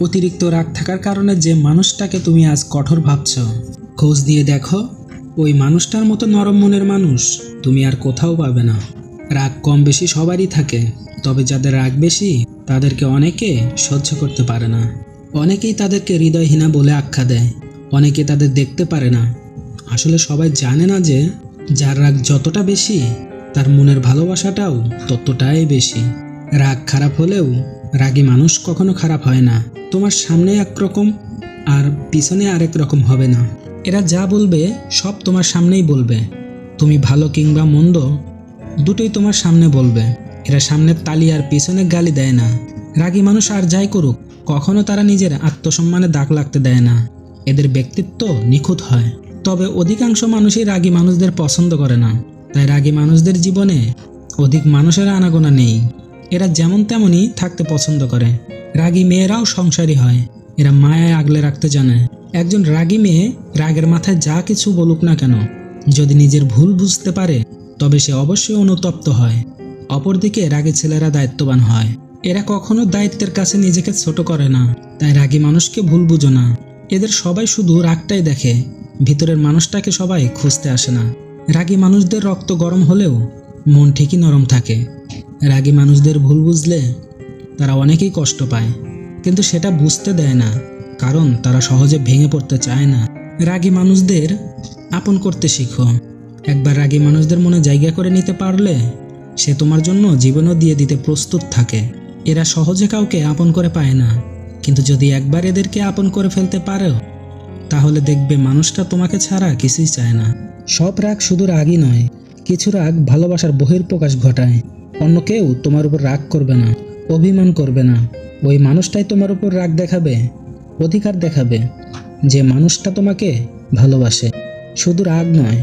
অতিরিক্ত রাগ থাকার কারণে যে মানুষটাকে তুমি আজ কঠোর ভাবছ, খোঁজ দিয়ে দেখো, ওই মানুষটার মতো নরম মনের মানুষ তুমি আর কোথাও পাবে না। রাগ কম বেশি সবারই থাকে, তবে যাদের রাগ বেশি, তাদেরকে অনেকে সহ্য করতে পারে না। অনেকেই তাদেরকে হৃদয়হীনা বলে আখ্যা দেয়, অনেকে তাদের দেখতে পারে না। আসলে সবাই জানে না যে, যার রাগ যতটা বেশি, তার মনের ভালোবাসাটাও ততটাই বেশি। রাগ খারাপ হলেও রাগী মানুষ কখনো খারাপ হয় না। তোমার সামনে একরকম আর পিছনে আরেক রকম হবে না। এরা যা বলবে, সব তোমার সামনেই বলবে। তুমি ভালো কিংবা মন্দ, দুটোই তোমার সামনে বলবে। এরা সামনের তালি আর পিছনে গালি দেয় না। রাগী মানুষ আর যাই করুক, কখনো তারা নিজের আত্মসম্মানে দাগ লাগতে দেয় না। এদের ব্যক্তিত্ব নিখুঁত হয়। তবে অধিকাংশ মানুষই রাগী মানুষদের পছন্দ করে না। তাই রাগী মানুষদের জীবনে অধিক মানুষের আনাগোনা নেই। এরা যেমন তেমনই থাকতে পছন্দ করে। রাগী মেয়েরাও সংসারী হয়। এরা মায়ায় আগলে রাখতে জানে। একজন রাগী মেয়ে রাগের মাথায় যা কিছু বলুক না কেন, যদি নিজের ভুল বুঝতে পারে, তবে সে অবশ্যই অনুতপ্ত হয়। অপরদিকে রাগী ছেলেরা দায়িত্ববান হয়। এরা কখনো দায়িত্বের কাছে নিজেকে ছোট করে না। তাই রাগী মানুষকে ভুল বুঝো না। এদের সবাই শুধু রাগটাই দেখে। ভিতরের মানুষটাকে সবাই খুঁজতে আসে না। রাগী মানুষদের রক্ত গরম হলেও মন ঠিকই নরম থাকে। রাগী মানুষদের ভুল বুঝলে তারা অনেকেই কষ্ট পায়। কিন্তু সেটা বুঝতে দেয় না, কারণ তারা সহজে ভেঙে পড়তে চায় না। রাগী মানুষদের আপন করতে শিখো। একবার রাগী মানুষদের মনে জায়গা করে নিতে পারলে সে তোমার জন্য জীবনও দিয়ে দিতে প্রস্তুত থাকে। এরা সহজে কাউকে আপন করে পায় না। কিন্তু যদি একবার এদেরকে আপন করে ফেলতে পারো, তাহলে দেখবে মানুষটা তোমাকে ছাড়া কিছুই চায় না। সব রাগ শুধু রাগই নয়, কিছু রাগ ভালোবাসার বহির্প্রকাশ ঘটায়। অন্য কেউ তোমার উপর রাগ করবে না, অভিমান করবে না। ওই মানুষটাই তোমার উপর রাগ দেখাবে, অধিকার দেখাবে। যে মানুষটা তোমাকে ভালোবাসে, শুধু রাগ নয়,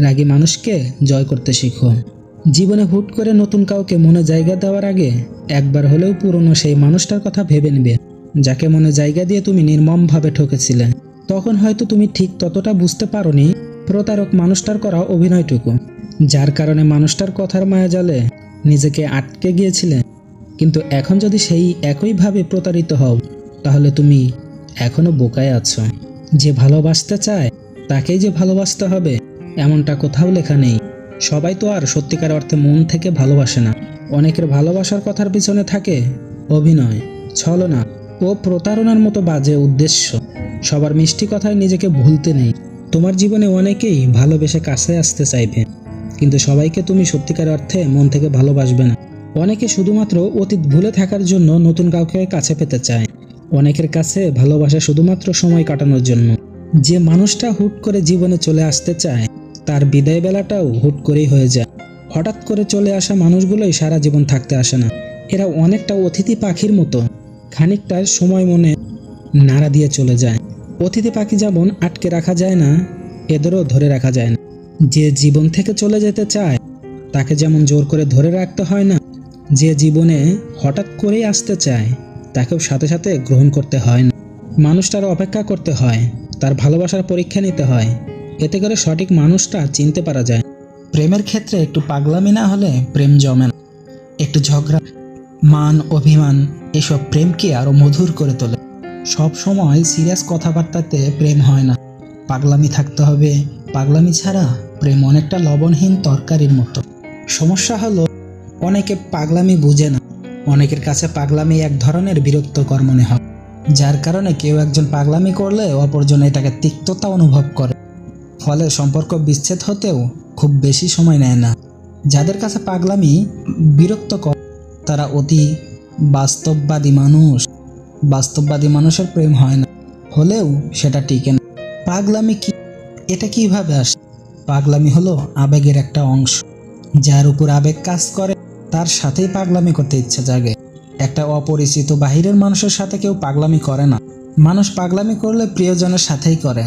রাগী মানুষকে জয় করতে শিখো। জীবনে হুট করে নতুন কাউকে মনে জায়গা দেওয়ার আগে একবার হলেও পুরনো সেই মানুষটার কথা ভেবে নেবে, যাকে মনে জায়গা দিয়ে তুমি নির্মমভাবে ঠকেছিলে। তখন হয়তো তুমি ঠিক ততটা বুঝতে পারোনি প্রতারক মানুষটার করা অভিনয়টুকু, যার কারণে মানুষটার কথার মায়া জালে নিজেকে আটকে গিয়েছিলে? কিন্তু এখন যদি সেই একইভাবে প্রতারিত হও, তাহলে তুমি এখনও বোকায় আছো। যে ভালোবাসতে চায়, তাকেই যে ভালোবাসতে হবে, এমনটা কোথাও লেখা নেই। সবাই তো আর সত্যিকার অর্থে মন থেকে ভালোবাসে না। অনেকের ভালোবাসার কথার পিছনে থাকে অভিনয়, ছলনা ও প্রতারণার মতো বাজে উদ্দেশ্য। সবার মিষ্টি কথায় নিজেকে ভুলতে নেই। তোমার জীবনে অনেকেই ভালোবেসে কাছে আসতে চাইবে। কিন্তু সবাইকে তুমি সত্যিকার অর্থে মন থেকে ভালোবাসবে না। অনেকে শুধুমাত্র অতীত ভুলে থাকার জন্য নতুন কাউকে কাছে পেতে চায়। অনেকের কাছে ভালোবাসা শুধুমাত্র সময় কাটানোর জন্য। যে মানুষটা হুট করে জীবনে চলে আসতে চায়, তার বিদায় বেলাটাও হুট করেই হয়ে যায়। হঠাৎ করে চলে আসা মানুষগুলোই সারা জীবন থাকতে আসে না। এরা অনেকটা অতিথি পাখির মতো। খানিকটা সময় মনে নাড়া দিয়ে চলে যায়। অতিথি পাখি যেমন আটকে রাখা যায় না, এদেরও ধরে রাখা যায় না। যে জীবন থেকে চলে যেতে চায়, তাকে যেমন জোর করে ধরে রাখতে হয় না, যে জীবনে হঠাৎ করেই আসতে চায়, তাকেও সাথে সাথে গ্রহণ করতে হয় না। মানুষটার অপেক্ষা করতে হয়, তার ভালোবাসার পরীক্ষা নিতে হয়। এতে করে সঠিক মানুষটা চিনতে পারা যায়। প্রেমের ক্ষেত্রে একটু পাগলামি না হলে প্রেম জমে না। একটু ঝগড়া, মান, অভিমান, এসব প্রেমকে আরও মধুর করে তোলে। সব সময় সিরিয়াস কথাবার্তাতে প্রেম হয় না। পাগলামি থাকতে হবে, পাগলামি ছাড়া প্রেম অনেকটা লবণহীন তরকারির মতো। সমস্যা হলো, অনেকে পাগলামি বুঝে না। অনেকের কাছে পাগলামি এক ধরনের বিরক্তকর মনে হয়, যার কারণে কেউ একজন পাগলামি করলে অপরজন এটাকে তিক্ততা অনুভব করে। ফলে সম্পর্ক বিচ্ছেদ হতেও খুব বেশি সময় নেয় না। যাদের কাছে পাগলামি বিরক্তকর, তারা অতি বাস্তববাদী মানুষ। বাস্তববাদী মানুষের প্রেম হয় না, হলেও সেটা টিকে না। পাগলামি কি, এটা কীভাবে আসে? পাগলামি হলো আবেগের একটা অংশ। যার উপর আবেগ কাজ করে, তার সাথেই পাগলামি করতে ইচ্ছা জাগে। একটা অপরিচিত বাহিরের মানুষের সাথে কেউ পাগলামি করে না। মানুষ পাগলামি করলে প্রিয়জনের সাথেই করে।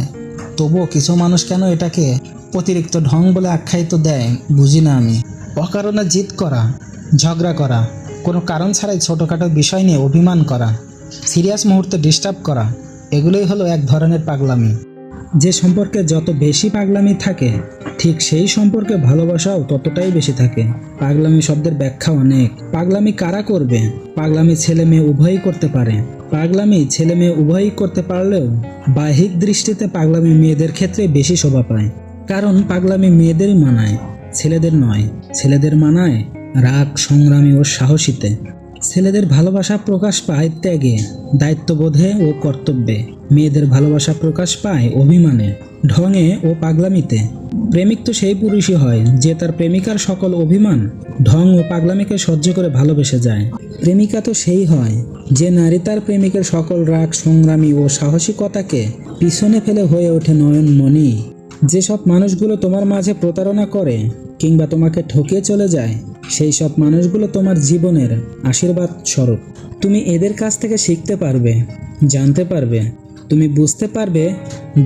তবুও কিছু মানুষ কেন এটাকে অতিরিক্ত ঢং বলে আখ্যায়িত দেয়, বুঝি না আমি। অকারণে জিদ করা, ঝগড়া করা, কোনো কারণ ছাড়াই ছোটোখাটো বিষয় নিয়ে অভিমান করা, সিরিয়াস মুহূর্তে ডিস্টার্ব করা, এগুলোই হলো এক ধরনের পাগলামি। যে সম্পর্কে যত বেশি পাগলামি থাকে, ঠিক সেই সম্পর্কে ভালোবাসাও ততটাই বেশি থাকে। পাগলামি শব্দের ব্যাখ্যা অনেক। পাগলামি কারা করবে? পাগলামি ছেলে মেয়ে উভয়ই করতে পারে। পাগলামি ছেলে মেয়ে উভয়ই করতে পারলেও বাহ্যিক দৃষ্টিতে পাগলামি মেয়েদের ক্ষেত্রে বেশি শোভা পায়। কারণ পাগলামি মেয়েদেরই মানায়, ছেলেদের নয়। ছেলেদের মানায় রাগ, সংগ্রামী ও সাহসীতে। ছেলেদের ভালোবাসা প্রকাশ পায় ত্যাগে, দায়িত্ববোধে ও কর্তব্যে। মেয়েদের ভালোবাসা প্রকাশ পায় অভিমানে, ঢঙে ও পাগলামিতে। প্রেমিক তো সেই পুরুষই হয়, যে তার প্রেমিকার সকল অভিমান ঢং ও পাগলামিকে সহ্য করে ভালোবেসে যায়। প্রেমিকা তো সেই হয়, যে নারী তার প্রেমিকের সকল রাগ, সংগ্রামী ও সাহসিকতাকে পিছনে ফেলে হয়ে ওঠে নয়নমণি। যেসব মানুষগুলো তোমার মাঝে প্রতারণা করে কিংবা তোমাকে ঠকিয়ে চলে যায় সেই সব মানুষগুলো তোমার জীবনের আশীর্বাদ স্বরূপ। তুমি এদের কাছ থেকে শিখতে পারবে, জানতে পারবে। তুমি বুঝতে পারবে,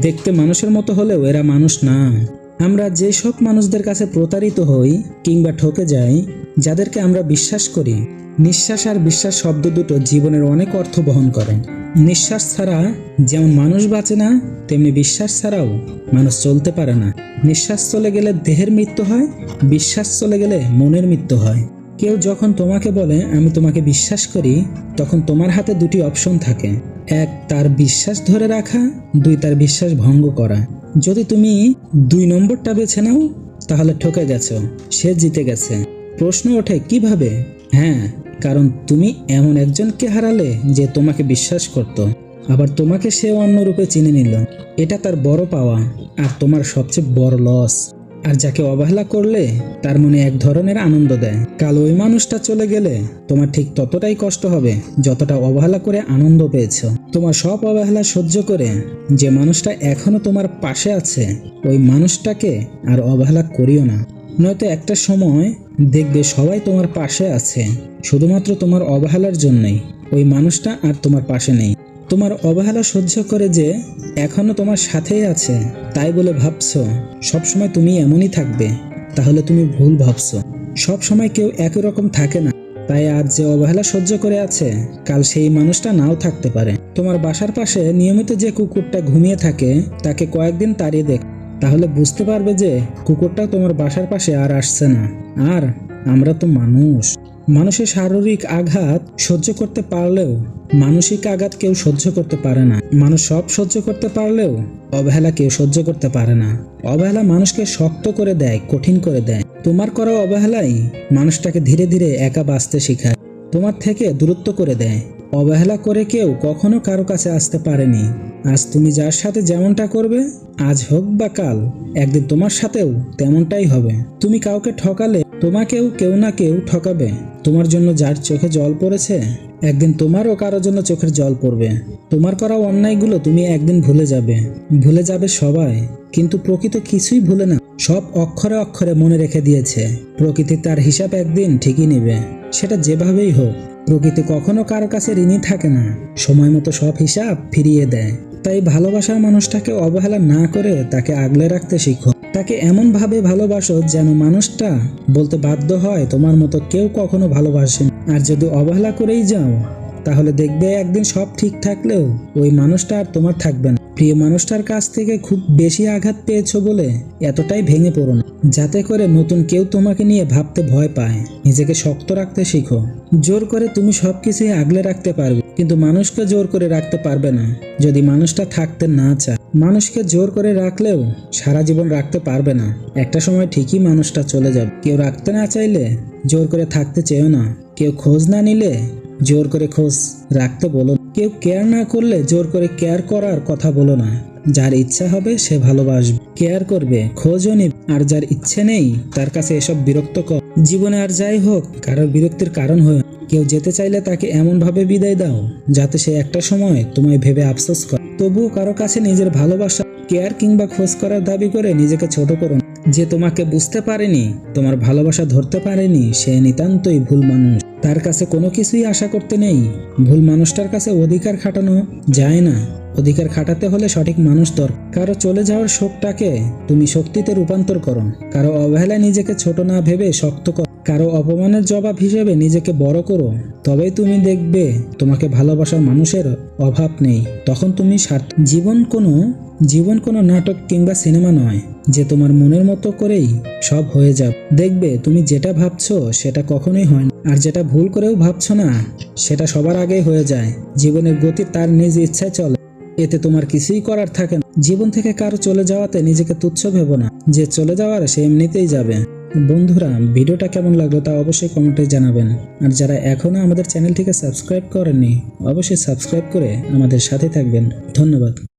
দেখতে মানুষের মতো হলেও এরা মানুষ না। আমরা যেসব মানুষদের কাছে প্রতারিত হই কিংবা ঠকে যাই, যাদেরকে আমরা বিশ্বাস করি, নিঃশ্বাস আর বিশ্বাস শব্দ দুটো জীবনের অনেক অর্থ বহন করে। নিঃশ্বাস ছাড়া যেমন মানুষ বাঁচে না, তেমনি বিশ্বাস ছাড়াও মানুষ চলতে পারে না। নিঃশ্বাস চলে গেলে দেহের মৃত্যু হয়, বিশ্বাস চলে গেলে মনের মৃত্যু হয়। কেউ যখন তোমাকে বলে, আমি তোমাকে বিশ্বাস করি, তখন তোমার হাতে দুটি অপশন থাকে। এক, তার বিশ্বাস ধরে রাখা, দুই, তার বিশ্বাস ভঙ্গ করা। যদি তুমি দুই নম্বরটা বেছে নাও, তাহলে ঠকে গেছো, সে জিতে গেছে। প্রশ্ন ওঠে, কীভাবে? হ্যাঁ কারণ তুমি এমন একজনকে হারালে যে তোমাকে বিশ্বাস করত। আবার তোমাকে সে অন্য রূপে চিনে নিল। এটা তার বড় পাওয়া আর তোমার সবচেয়ে বড় লস আর যাকে অবহেলা করলে তার মনে এক ধরনের আনন্দ দেয়। কাল ওই মানুষটা চলে গেলে তোমার ঠিক ততটাই কষ্ট হবে যতটা অবহেলা করে আনন্দ পেয়েছ। তোমার সব অবহেলা সহ্য করে যে মানুষটা এখনও তোমার পাশে আছে, ওই মানুষটাকে আর অবহেলা করিও না। নয়তো একটা সময় দেখবে সবাই তোমার পাশে আছে, শুধুমাত্র তোমার অবহেলার জন্যই। ওই মানুষটা আর তোমার পাশে নেই। তোমার অবহেলা সহ্য করে যে এখনও তোমার সাথেই আছে, তাই বলে ভাবছ, সবসময় তুমি এমনই থাকবে, তাহলে তুমি ভুল ভাবছ। সব সময় কেউ একই রকম থাকে না, তাই আজ যে অবহেলা সহ্য করে আছে, কাল সেই মানুষটা নাও থাকতে পারে। তোমার বাসার পাশে নিয়মিত যে কুকুরটা ঘুমিয়ে থাকে, তাকে কয়েকদিন তাড়িয়ে দেখ। তাহলে বুঝতে পারবে যে কুকুরটা তোমার বাসার পাশে আর আসছে না। আর আমরা তো মানুষ। মানুষের শারীরিক আঘাত সহ্য করতে পারলেও মানসিক আঘাত কেউ সহ্য করতে পারে না। মানুষ সব সহ্য করতে পারলেও অবহেলা কেউ সহ্য করতে পারে না। অবহেলা মানুষকে শক্ত করে দেয়, কঠিন করে দেয়। তোমার করা অবহেলাই মানুষটাকে ধীরে ধীরে একা বাঁচতে শেখায়। তোমার থেকে দূরত্ব করে দেয়। অবহেলা করে কেউ কখনো কারও কাছে আসতে পারেনি। আজ তুমি যার সাথে যেমনটা করবে, আজ হোক বা কাল, একদিন তোমার সাথেও তেমনটাই হবে। তুমি কাউকে ঠকালে, তোমাকেও কেউ না কেউ ঠকাবে। তোমার জন্য যার চোখে জল পড়েছে, একদিন তোমারও কারোর জন্য চোখের জল পড়বে। তোমার করা অন্যায়গুলো তুমি একদিন ভুলে যাবে। ভুলে যাবে সবাই, কিন্তু প্রকৃত কিছুই ভুলে না। সব অক্ষরে অক্ষরে মনে রেখে দিয়েছে। প্রকৃতি তার হিসাব একদিন ঠিকই নেবে। সেটা যেভাবেই হোক প্রকৃতি কখনো কারও কাছে ঋণী থাকে না। সময় মতো সব হিসাব ফিরিয়ে দেয়। তাই ভালোবাসার মানুষটাকে অবহেলা না করে তাকে আগলে রাখতে শিখো। তাকে এমনভাবে ভালোবাসো যেন মানুষটা বলতে বাধ্য হয়, তোমার মতো কেউ কখনো ভালোবাসেন আর যদি অবহেলা করেই যাও, তাহলে দেখবে একদিন সব ঠিক থাকলেও ওই মানুষটা আর তোমার থাকবে না। প্রিয় মানুষটার কাছ থেকে খুব বেশি আঘাত পেয়েছ বলে এতটাই ভেঙে পড়ো না। যাতে করে নতুন কেউ তোমাকে নিয়ে ভাবতে ভয় পায়। নিজেকে শক্ত রাখতে শিখো। জোর করে তুমি সবকিছুই আগলে রাখতে পারবে। কিন্তু মানুষকে জোর করে রাখতে পারবে না। যদি মানুষটা থাকতে না চায়, মানুষকে জোর করে রাখলেও সারা জীবন রাখতে পারবে না। একটা সময় ঠিকই মানুষটা চলে যাবে। কেউ রাখতে না চাইলে জোর করে থাকতে চেয়েও না। কেউ খোঁজ না নিলে জোর করে খোঁজ রাখতে বলো। কেউ কেয়ার না করলে জোর করে কেয়ার করার কথা বলো না। যার ইচ্ছা হবে সে ভালোবাসবে। কেয়ার করবে, খোঁজও নিবে। আর যার ইচ্ছে নেই, তার কাছে এসব বিরক্ত কর। জীবনে আর যাই হোক, কারোর বিরক্তির কারণ হয়ে কেউ যেতে চাইলে তাকে এমনভাবে বিদায় দাও, যাতে সে একটা সময় তোমায় ভেবে আফসোস করে। তবুও কারও কাছে নিজের ভালোবাসা কেয়ার কিংবা খোঁজ করার দাবি করে নিজেকে ছোট করো যে তোমাকে বুঝতে পারেনি, তোমার ভালোবাসা ধরতে পারেনি, সে নিতান্তই ভুল মানুষ। তার কাছে কোনো কিছুই আশা করতে নেই। ভুল মানুষটার কাছে অধিকার খাটানো যায় না। অধিকার খাটাতে হলে সঠিক মানুষ দর কারও চলে যাওয়ার শোকটাকে তুমি শক্তিতে রূপান্তর করো। কারও অবহেলায় নিজেকে ছোট না ভেবে শক্ত কর। কারও অপমানের জবাব হিসেবে নিজেকে বড় করো, তবেই তুমি দেখবে তোমাকে ভালোবাসার মানুষের অভাব নেই। তখন তুমি জীবন কোনো জীবন কোনো নাটক কিংবা সিনেমা নয়, যে তোমার মনের মতো করেই সব হয়ে যাবে। দেখবে তুমি যেটা ভাবছ সেটা কখনোই হয় না, আর যেটা ভুল করেও ভাবছ না, সেটা সবার আগেই হয়ে যায়। জীবনের গতি তার নিজ ইচ্ছায় চলে। এতে তোমার কিছুই করার থাকে না। জীবন থেকে কারও চলে যাওয়াতে নিজেকে তুচ্ছ ভেবো না। যে চলে যাওয়ার সে এমনিতেই যাবে। বন্ধুরা, ভিডিওটা কেমন লাগল তা অবশ্যই কমেন্টে জানাবেন। আর যারা এখনও আমাদের চ্যানেলটিকে সাবস্ক্রাইব করেননি, অবশ্যই সাবস্ক্রাইব করে আমাদের সাথে থাকবেন। ধন্যবাদ।